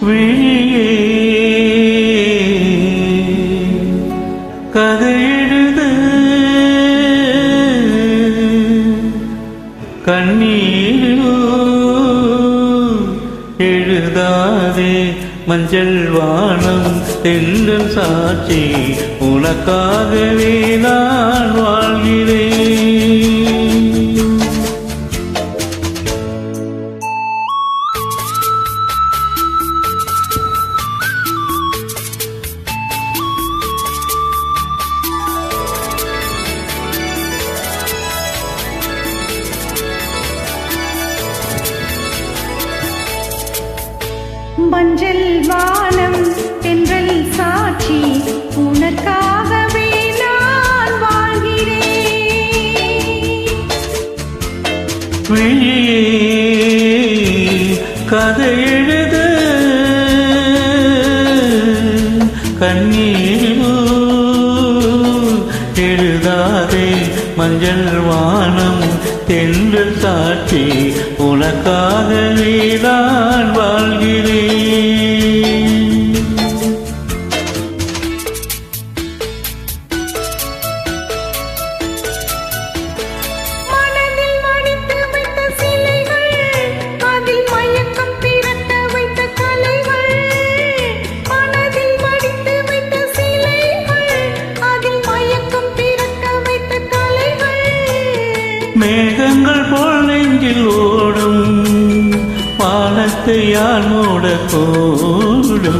விழியே. கதை எழுது எழுதாதே மஞ்சள் வானம் தென்றல் சாட்சி உனக்காகவே மஞ்சள் வானம் தென்றல் சாட்சி உனக்காகவே நான் வாழ்கிறேன். கதை எழுது கண்ணீரில் எழுதாதே மஞ்சள் வானம் தென்றல் சாட்சி உனக்காகவே நான் வாழ்கிறேன். മനസ്തയാൽ മൂടക്കോടും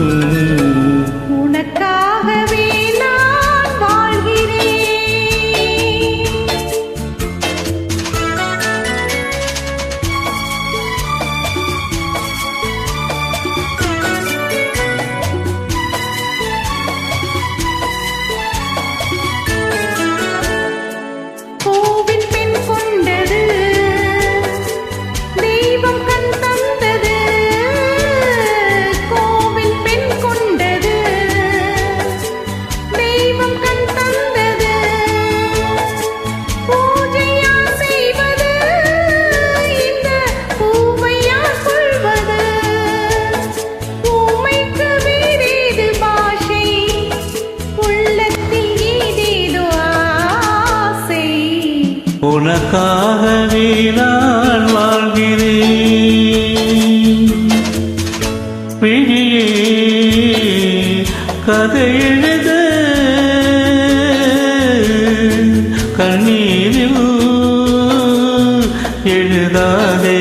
உனக்காகவே நான் வாழ்கிறேன். விழியே கதை எழுத. கண்ணீரில் எழுதாதே.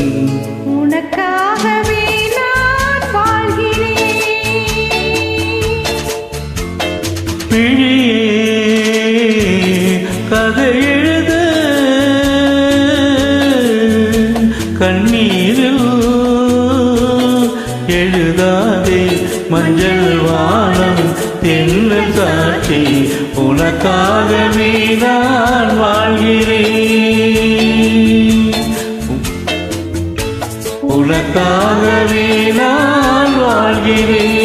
எழுதாதே மஞ்சள் வானம் தென்னல் சாட்சி உனக்காகவே நான் வாழ்கிறேன். உனக்காகவே நான் வாழ்கிறேன்.